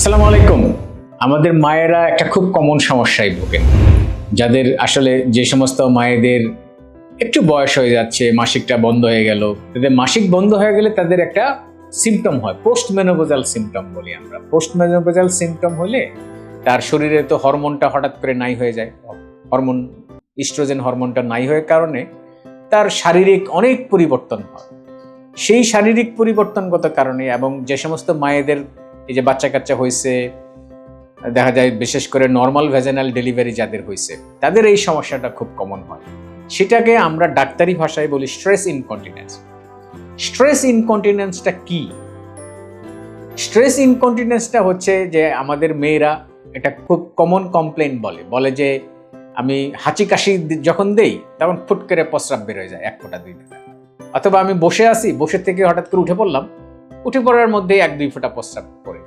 আসসালামু আলাইকুম। আমাদের মায়েরা একটা খুব কমন সমস্যায় ভোগেন যাদের আসলে যে সমস্ত মায়েদের একটু বয়স হয়ে যাচ্ছে, মাসিকটা বন্ধ হয়ে গেল, তাদের মাসিক বন্ধ হয়ে গেলে তাদের একটা সিমটম হয় পোস্ট মেনোপোজাল সিমটম বলি আমরা। পোস্ট মেনোপোজাল সিমটম হলে তার শরীরে তো হরমোনটা হঠাৎ করে নাই হয়ে যায়। হরমোন ইস্ট্রোজেন হরমোনটা নাই হয়ে কারণে তার শারীরিক অনেক পরিবর্তন হয়। সেই শারীরিক পরিবর্তনগত কারণে এবং যে সমস্ত মায়েদের এই যে বাচ্চা কাচ্চা হয়েছে দেখা যায় বিশেষ করে নর্মাল ভেজেনাল ডেলিভারি যাদের হয়েছে তাদের এই সমস্যাটা খুব কমন হয়। সেটাকে আমরা ডাক্তারি ভাষায় বলি স্ট্রেস ইনকন্টিনেন্স স্ট্রেস ইনকন্টিনেন্সটা কি? স্ট্রেস ইনকন্টিনেন্সটা হচ্ছে যে আমাদের মেয়েরা এটা খুব কমন কমপ্লেন বলে। বলে যে আমি হাঁচি কাশি যখন দেই, তখন ফুট করে প্রস্রাব বের হয়ে যায় এক ফোঁটা দুই অথবা আমি বসে আছি, বসে থেকে হঠাৎ করে উঠে পড়লাম উঠে পড়ার মধ্যে এক দুই ফোঁটা প্রস্রাব যায়।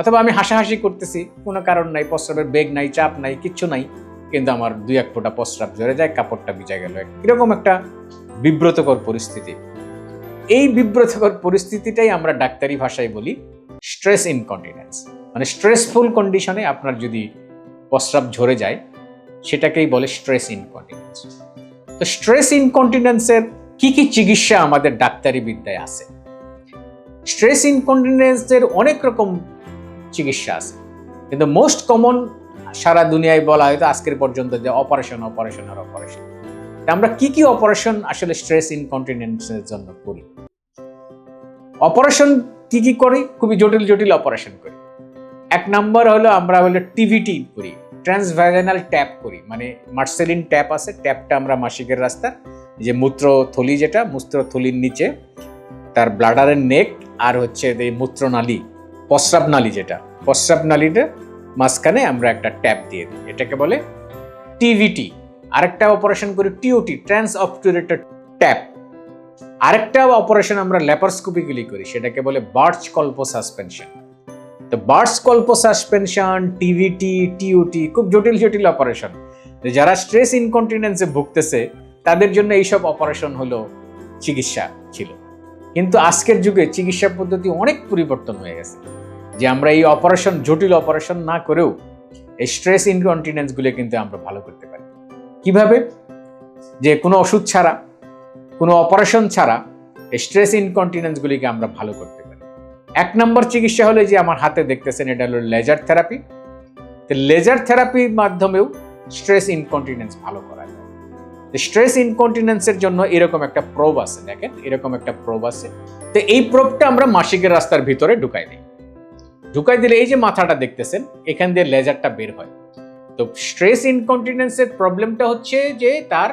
অথবা আমি হাসাহাসি করতেছি, কোনো কারণ নাই, প্রস্রাবের বেগ নাই, চাপ নাই, কিচ্ছু নাই, কিন্তু আমার দুই এক ফোঁটা প্রস্রাব ঝরে যায়, কাপড়টা ভিজে গেল। এরকম একটা বিব্রতকর পরিস্থিতি। এই বিব্রতকর পরিস্থিতিটাই আমরা ডাক্তারি ভাষায় বলি স্ট্রেস ইনকন্টিনেন্স মানে স্ট্রেসফুল কন্ডিশনে আপনার যদি প্রস্রাব ঝরে যায়, সেটাকেই বলে স্ট্রেস ইনকন্টিনেন্স তো স্ট্রেস ইনকন্টিনেন্সের কি কি চিকিৎসা আমাদের ডাক্তারি বিদ্যায় আছে? স্ট্রেস ইনকন্টিনেন্সের অনেক রকম চিকিৎসা আছে। কিন্তু মোস্ট কমন সারা দুনিয়ায় বলা হয়তো আজকের পর্যন্ত যে অপারেশন অপারেশন আর অপারেশন আমরা কি কি অপারেশন আসলে স্ট্রেস ইনকন্টিনেন্সের জন্য করি? অপারেশন কি কি করি? খুবই জটিল জটিল অপারেশন করি। এক নম্বর হলো আমরা হলো টিভিটি করি ট্রান্সভ্যাজানাল ট্যাপ করি মানে মার্সেলিন ট্যাপ আছে ট্যাপটা আমরা মাসিকের রাস্তা যে মূত্রথলি যেটা, মূত্রথলির নিচে, তার ব্লাডারের নেক আর হচ্ছে এই মূত্রনালী প্রস্রাব নালী যেটা প্রস্রাব নালীটা মাঝখানে আমরা একটা ট্যাপ দিয়ে দিই। এটাকে বলে টিভিটি। আরেকটা অপারেশন করি T O T trans obturated tape আরেকটা অপারেশন আমরা ল্যাপারস্কোপিক্যালি করি, সেটাকে বলে বার্চ কল্প সাসপেনশন। তো বার্চ কল্প সাসপেনশন, টিভিটি, টিওটি, খুব জটিল জটিল অপারেশন যারা স্ট্রেস ইনকন্টিনেন্সে ভুগতেছে, তাদের জন্য এইসব অপারেশন হলো চিকিৎসা ছিল। কিন্তু আজকের যুগে চিকিৎসা পদ্ধতি অনেক পরিবর্তন হয়ে গেছে। যে আমরা এই অপারেশন জটিল অপারেশন না করেও এই স্ট্রেস ইনকন্টিনেন্সগুলো কিন্তু আমরা ভালো করতে পারি। কীভাবে? যে কোনো ওষুধ ছাড়া, কোনো অপারেশন ছাড়া এই স্ট্রেস ইনকন্টিনেন্সগুলিকে আমরা ভালো করতে পারি। এক নম্বর চিকিৎসা হলে যে আমার হাতে দেখতেছেন, এটা হলো লেজার থেরাপি তো লেজার থেরাপির মাধ্যমেও স্ট্রেস ইনকন্টিনেন্স ভালো করা যায়। স্ট্রেস ইনকন্টিনেন্সের জন্য এরকম একটা প্রোব আছে, দেখেন, এরকম একটা প্রোব আছে। তো এই প্রোবটা আমরা মাসিকের রাস্তার ভিতরে ঢুকাই দিই। ঢুকাই দিলে এই যে মাথাটা দেখতেছেন, এখান দিয়ে লেজারটা বের হয়। তো স্ট্রেস ইনকন্টিনেন্সের প্রবলেমটা হচ্ছে যে তার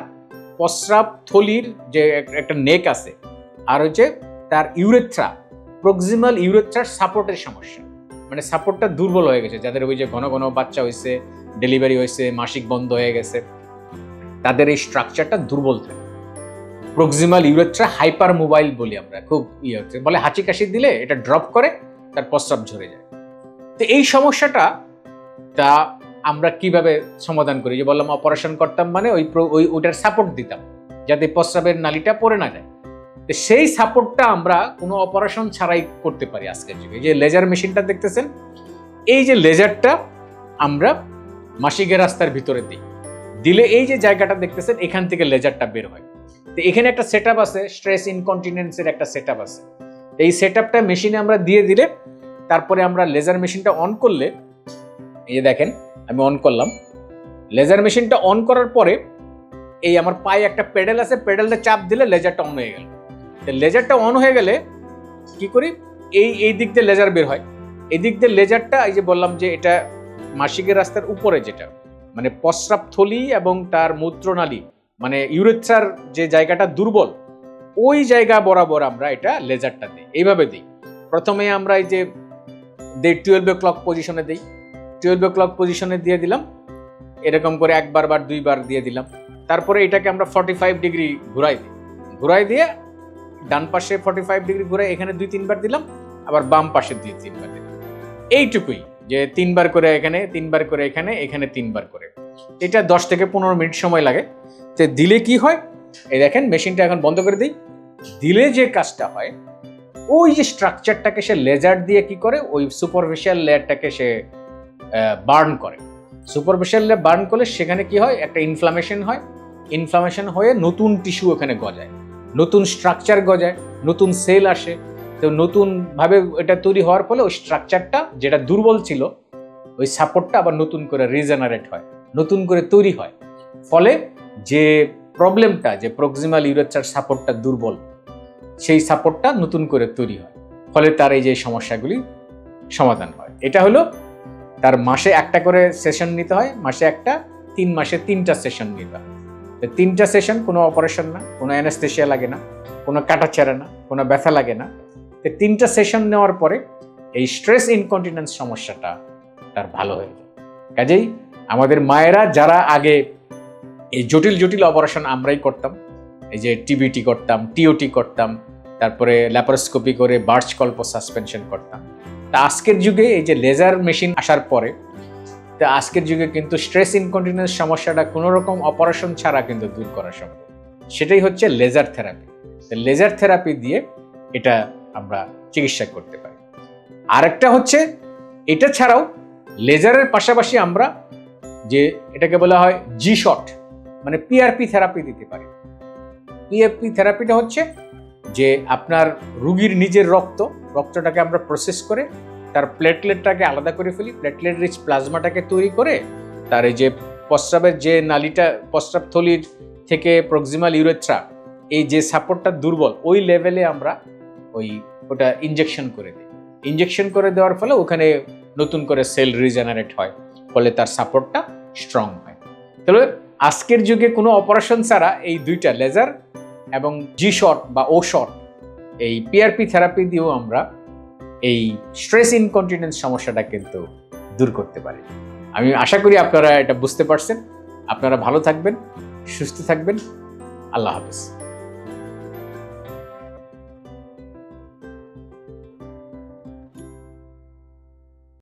প্রস্রাব থলির যে একটা নেক আছে, আর হচ্ছে তার ইউরেথ্রা প্রক্সিমাল ইউরেথ্রার সাপোর্টের সমস্যা। মানে সাপোর্টটা দুর্বল হয়ে গেছে, যাদের ওই যে ঘন ঘন বাচ্চা হয়েছে ডেলিভারি হয়েছে মাসিক বন্ধ হয়ে গেছে। তাদের এই স্ট্রাকচারটা দুর্বল থাকে। প্রক্সিমাল ইউরেথ্রা হাইপার মোবাইল বলি আমরা, খুব ইয়ে হচ্ছে। বলে হাঁচি কাশি দিলে এটা ড্রপ করে, তার প্রস্রাব ঝরে যায়। তো এই সমস্যাটা তা আমরা কীভাবে সমাধান করি? যে বললাম অপারেশন করতাম মানে ওই ওই ওটার সাপোর্ট দিতাম, যাতে প্রস্রাবের নালিটা পড়ে না যায়। তো সেই সাপোর্টটা আমরা কোনো অপারেশন ছাড়াই করতে পারি আজকের যুগে। যে লেজার মেশিনটা দেখতেছেন, এই যে লেজারটা আমরা মাসিকের রাস্তার ভিতরে দিই দিলে এই যে জায়গাটা দেখতেছেন, এখান থেকে লেজারটা বের হয়। তো এখানে একটা সেট আছে স্ট্রেস ইনকন্টিনেন্সের একটা সেট আছে। এই সেট মেশিনে আমরা দিয়ে দিলে, তারপরে আমরা লেজার মেশিনটা অন করলে, এই যে দেখেন, আমি অন করলাম। লেজার মেশিনটা অন করার পরে, এই আমার পায়ে একটা পেডেল আছে পেডেলটা চাপ দিলে লেজারটা অন হয়ে গেল। তো লেজারটা অন হয়ে গেলে, কি করি? এই এই দিক দিয়ে লেজার বের হয়। এই দিক দিয়ে লেজারটা এই যে বললাম যে এটা মাসিকের রাস্তার উপরে যেটা মানে প্রস্রাব থলি এবং তার মূত্রনালী মানে ইউরেথ্রার যে জায়গাটা দুর্বল, ওই জায়গা বরাবর আমরা এটা লেজারটা দিই। এইভাবে দিই। প্রথমে আমরা এই যে দেই টুয়েলভ ও ক্লক পজিশনে দিই। টুয়েলভ ও ক্লক পজিশনে দিয়ে দিলাম। এরকম করে একবার বার দুইবার দিয়ে দিলাম। তারপরে এটাকে আমরা ফর্টি ফাইভ ডিগ্রি ঘুরাই দিই। ঘুরাই দিয়ে ডান পাশে ফর্টি ফাইভ ডিগ্রি ঘুরাই এখানে দুই তিনবার দিলাম, আবার বাম পাশে দুই তিনবার দিলাম। এইটুকুই। যে তিনবার করে এখানে, তিনবার করে এখানে এখানে তিনবার করে। এটা দশ থেকে পনেরো মিনিট সময় লাগে। তো দিলে কি হয়? এই দেখেন, মেশিনটা এখন বন্ধ করে দিই। দিলে যে কাজটা হয়, ওই যে স্ট্রাকচারটাকে সে লেজার দিয়ে কি করে? ওই সুপারফিশিয়াল লেয়ারটাকে সে বার্ন করে। সুপারফিশিয়াল লেয়ার বার্ন করলে সেখানে কি হয়? একটা ইনফ্লামেশন হয়। ইনফ্লামেশন হয়ে নতুন টিস্যু ওখানে গজায়। নতুন স্ট্রাকচার গজায়। নতুন সেল আসে। তো নতুনভাবে এটা তৈরি হওয়ার ফলে ওই স্ট্রাকচারটা যেটা দুর্বল ছিল, ওই সাপোর্টটা আবার নতুন করে রিজেনারেট হয়, নতুন করে তৈরি হয়। ফলে যে প্রবলেমটা যে প্রক্সিমাল ইউরেচার সাপোর্টটা দুর্বল, সেই সাপোর্টটা নতুন করে তৈরি হয়। ফলে তার এই যে সমস্যাগুলি সমাধান হয়। এটা হলো তার মাসে একটা করে সেশন নিতে হয়, মাসে একটা, তিন মাসে তিনটা সেশন নিতে হয়। তো তিনটা সেশন কোনো অপারেশন না, কোনো অ্যানাস্থেশিয়া লাগে না, কোনো কাটাছেড়া না, কোনো ব্যথা লাগে না। তিনটা সেশন নেওয়ার পরে এই স্ট্রেস ইনকন্টিনেন্স সমস্যাটা তার ভালো হয়ে যায়। কাজেই আমাদের মায়েরা যারা আগে এই জটিল জটিল অপারেশন আমরাই করতাম, এই যে টিবিটি করতাম টিওটি করতাম, তারপরে ল্যাপারোস্কোপি করে বার্চ কল্প সাসপেনশন করতাম। তা আজকের যুগে এই যে লেজার মেশিন আসার পরে, তা আজকের যুগে কিন্তু স্ট্রেস ইনকন্টিনেন্স সমস্যাটা কোনো রকম অপারেশন ছাড়া কিন্তু দূর করা সম্ভব। সেটাই হচ্ছে লেজার থেরাপি লেজার থেরাপি দিয়ে এটা আমরা চিকিৎসা করতে পারি। আরেকটা হচ্ছে, এটা ছাড়াও লেজারের পাশাপাশি আমরা যে এটাকে বলা হয় জি শট মানে পিআরপি থেরাপি দিতে পারি। পিএফপি থেরাপিটা হচ্ছে যে আপনার রুগীর নিজের রক্ত, রক্তটাকে আমরা প্রসেস করে তার প্লেটলেটটাকে আলাদা করে ফেলি প্লেটলেট রিচ প্লাজমাটাকে তৈরি করে তার এই যে প্রস্রাবের যে নালিটা প্রস্রাব থলির থেকে প্রক্সিমাল ইউরেথ্রা এই যে সাপোর্টটা দুর্বল, ওই লেভেলে আমরা ওই ওটা ইনজেকশন করে দেয়। ইনজেকশন করে দেওয়ার ফলে ওখানে নতুন করে সেল রিজেনারেট হয়, ফলে তার সাপোর্টটা স্ট্রং হয়। তাহলে আজকের যুগে কোনো অপারেশন ছাড়া এই দুইটা লেজার এবং জি শট বা ও শট এই পিআরপি থেরাপি দিয়েও আমরা এই স্ট্রেস ইনকন্টিনেন্স সমস্যাটা কিন্তু দূর করতে পারি। আমি আশা করি আপনারা এটা বুঝতে পারছেন। আপনারা ভালো থাকবেন, সুস্থ থাকবেন। আল্লাহ হাফেজ।